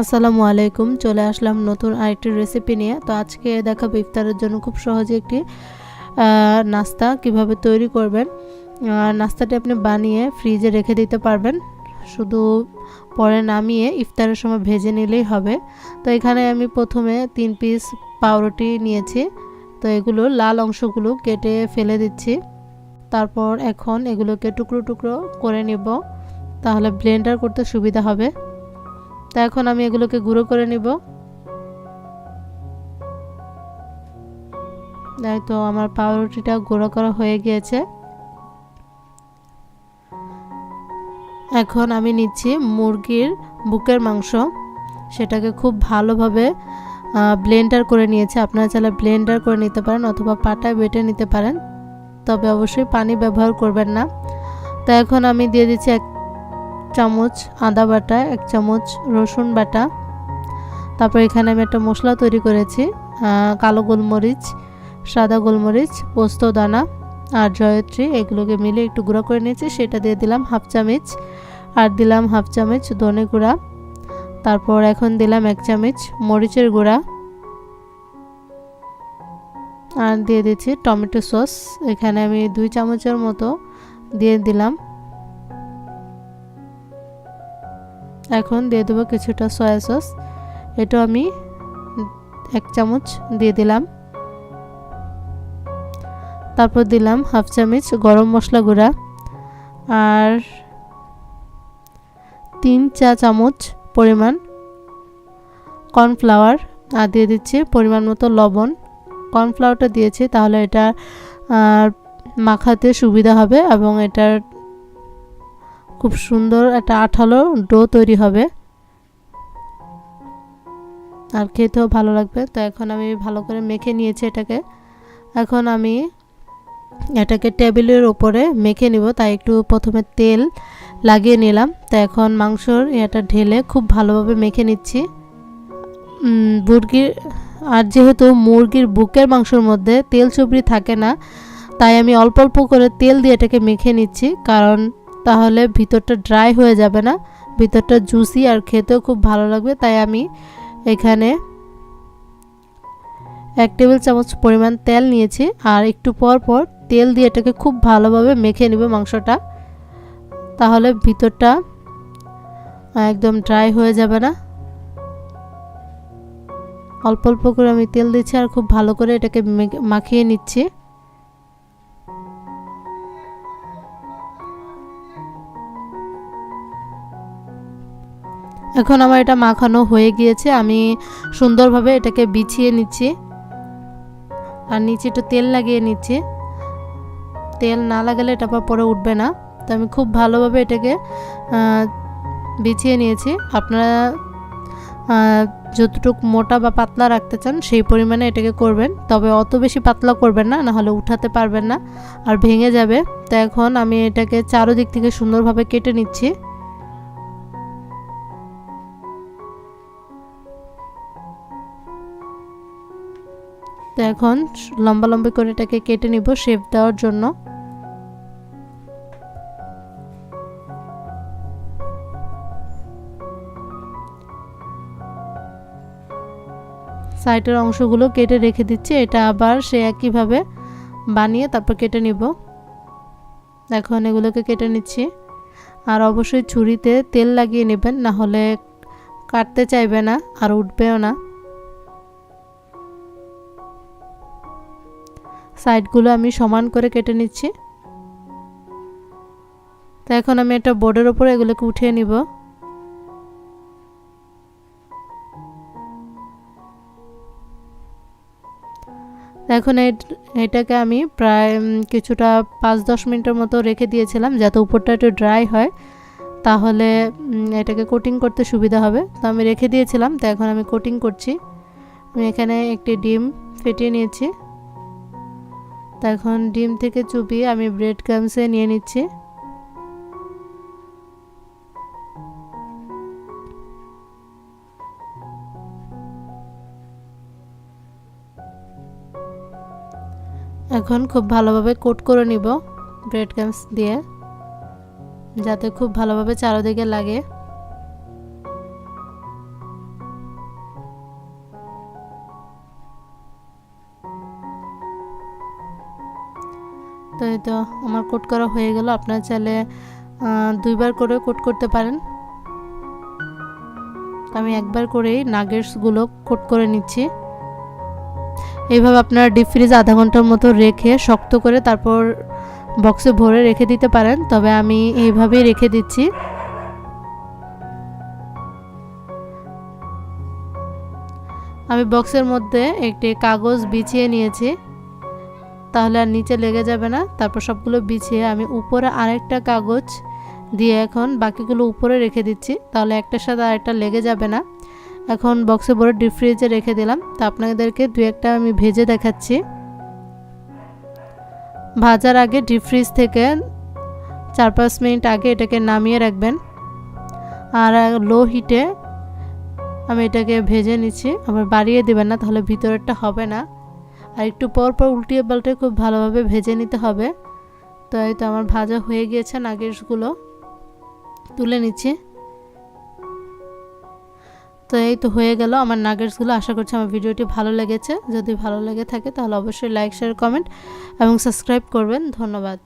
আসসালামু আলাইকুম, চলে আসলাম নতুন আরেকটি রেসিপি নিয়ে। তো আজকে দেখাবো ইফতারের জন্য খুব সহজে একটি নাস্তা কীভাবে তৈরি করবেন। নাস্তাটি আপনি বানিয়ে ফ্রিজে রেখে দিতে পারবেন। শুধু পরে নামিয়ে ইফতারের সময় ভেজে নিলেই হবে। তো এখানে আমি প্রথমে তিন পিস পাউরুটি নিয়েছি। তো এগুলো লাল অংশগুলো কেটে ফেলে দিচ্ছি। তারপর এখন এগুলোকে টুকরো টুকরো করে নিব। তাহলে ব্লেন্ডার করতে সুবিধা হবে। তা এখন আমি এগুলোকে গুঁড়ো করে নিব। এই তো আমার পাউরুটিটা গুঁড়ো করা হয়ে গিয়েছে। এখন আমি নিচ্ছি মুরগির বুকের মাংস। সেটাকে খুব ভালোভাবে ব্লেন্ডার করে নিয়েছে। আপনারা চাইলে ব্লেন্ডার করে নিতে পারেন অথবা পাটায় বেটে নিতে পারেন। তবে অবশ্যই পানি ব্যবহার করবেন না। তো এখন আমি দিয়ে দিচ্ছি এক চামচ আদা বাটা, এক চামচ রসুন বাটা। তারপর এখানে আমি একটা মশলা তৈরি করেছি কালো গোলমরিচ, সাদা গোলমরিচ, পোস্ত, দানা আর জয়ত্রী। এগুলোকে মিলে একটু গুঁড়ো করে নিয়েছি, সেটা দিয়ে দিলাম হাফ চামচ। আর দিলাম হাফ চামচ ধনে গুঁড়া। তারপর এখন দিলাম এক চামচ মরিচের গুঁড়া। আর দিয়ে দিচ্ছি টমেটো সস। এখানে আমি দুই চামচের মতো দিয়ে দিলাম। এখন দিয়ে দেবো কিছুটা সয়া সস এটা আমি এক চামচ দিয়ে দিলাম। তারপর দিলাম হাফ চামচ গরম মশলা গুঁড়া। আর তিন চা চামচ পরিমাণ কর্নফ্লাওয়ার আর দিয়ে দিচ্ছি পরিমাণ মতো লবণ। কর্নফ্লাওয়ারটা দিয়েছি, তাহলে এটা মাখাতে সুবিধা হবে এবং এটার খুব সুন্দর একটা আঠালো ডো তৈরি হবে। আর খেতেও ভালো লাগবে। তো এখন আমি ভালো করে মেখে নিয়েছি এটাকে। এখন আমি এটাকে টেবিলের ওপরে মেখে নিব। তাই একটু প্রথমে তেল লাগিয়ে নিলাম। তো এখন মাংসর এটা ঢেলে খুব ভালোভাবে মেখে নিচ্ছি। মুরগির, আর যেহেতু মুরগির বুকের মাংসর মধ্যে তেল চুবড়ি থাকে না, তাই আমি অল্প অল্প করে তেল দিয়ে এটাকে মেখে নিচ্ছি। কারণ তাহলে ভিতরটা ড্রাই হয়ে যাবে না। ভিতরটা জুসি আর খেতেও খুব ভালো লাগবে। তাই আমি এখানে এক টেবিল চামচ পরিমাণ তেল নিয়েছি। আর একটু পর পর তেল দিয়ে এটাকে খুব ভালোভাবে মেখে নেবে মাংসটা। তাহলে ভিতরটা একদম ড্রাই হয়ে যাবে না। অল্প অল্প করে আমি তেল দিচ্ছি আর খুব ভালো করে এটাকে মেখে- মাখিয়ে নিচ্ছি। এখন আমার এটা মাখানো হয়ে গিয়েছে, আমি সুন্দরভাবে এটাকে বিছিয়ে নিচ্ছি। আর নিচে একটু তেল লাগিয়ে নিচ্ছি। তেল না লাগালে এটা আবার পরে উঠবে না। তো আমি খুব ভালোভাবে এটাকে বিছিয়ে নিয়েছি। আপনারা যতটুকু মোটা বা পাতলা রাখতে চান, সেই পরিমাণে এটাকে করবেন। তবে অত বেশি পাতলা করবেন না, নাহলে উঠাতে পারবেন না, আর ভেঙে যাবে। তো এখন আমি এটাকে চারোদিক থেকে সুন্দরভাবে কেটে নিচ্ছি। তো এখন লম্বা লম্বা করে এটাকে কেটে নিব শেপ দেওয়ার জন্য। সাইডের অংশগুলো কেটে রেখে দিচ্ছি, এটা আবার সে একইভাবে বানিয়ে তারপর কেটে নিব। এখন এগুলোকে কেটে নিচ্ছি। আর অবশ্যই ছুরিতে তেল লাগিয়ে নেবেন, না হলে কাটতে চাইবে না আর উঠবেও না। সাইডগুলো আমি সমান করে কেটে নিচ্ছি। তো এখন আমি একটা বোর্ডের ওপরে এগুলোকে উঠিয়ে নিব। এখন এট- এটাকে আমি প্রায় কিছুটা পাঁচ দশ মিনিটের মতো রেখে দিয়েছিলাম যাতে উপরটা একটু ড্রাই হয়। তাহলে এটাকে কোটিং করতে সুবিধা হবে। তো আমি রেখে দিয়েছিলাম, তো এখন আমি কোটিং করছি। আমি এখানে একটি ডিম ফেটিয়ে নিয়েছি। এখন ডিম থেকে চুপিয়ে আমি ব্রেড ক্রামসে নিয়ে নিচ্ছি। এখন খুব ভালোভাবে কোট করে নিব ব্রেড ক্রামস দিয়ে, যাতে খুব ভালোভাবে চারোদিকে লাগে। তো এই তো আমার কোট করা হয়ে গেল। আপনার চাইলে দুইবার করে কোট করতে পারেন। আমি একবার করেই নাগেটসগুলো কোট করে নিচ্ছি। এইভাবে আপনারা ডিপ ফ্রিজ আধা ঘণ্টার মতো রেখে শক্ত করে তারপর বক্সে ভরে রেখে দিতে পারেন। তবে আমি এইভাবেই রেখে দিচ্ছি। আমি বক্সের মধ্যে একটি কাগজ বিছিয়ে নিয়েছি। তাহলে আর নিচে লেগে যাবে না। তারপর সবগুলো বিছিয়ে আমি উপরে আরেকটা কাগজ দিয়ে এখন বাকিগুলো উপরে রেখে দিচ্ছি। তাহলে একটার সাথে আরেকটা লেগে যাবে না। এখন বক্সে ভরে ডিপ ফ্রিজে রেখে দিলাম। তো আপনাদেরকে দু একটা আমি ভেজে দেখাচ্ছি। ভাজার আগে ডিপ ফ্রিজ থেকে চার পাঁচ মিনিট আগে এটাকে নামিয়ে রাখবেন। আর লো হিটে আমি এটাকে ভেজে নিচ্ছি। আবার বাড়িয়ে দেবেন না, তাহলে ভিতরেরটা হবে না। আর একটু পর পর উল্টিয়ে পাল্টে খুব ভালোভাবে ভেজে নিতে হবে। তো এই তো আমার ভাজা হয়ে গিয়েছে নাগেশগুলো। তুলে নিচ্ছি। তো এই তো হয়ে গেল আমার নাগেটসগুলো আশা করছি আমার ভিডিওটি ভালো লেগেছে। যদি ভালো লেগে থাকে তাহলে অবশ্যই লাইক শেয়ার কমেন্ট এবং সাবস্ক্রাইব করবেন। ধন্যবাদ।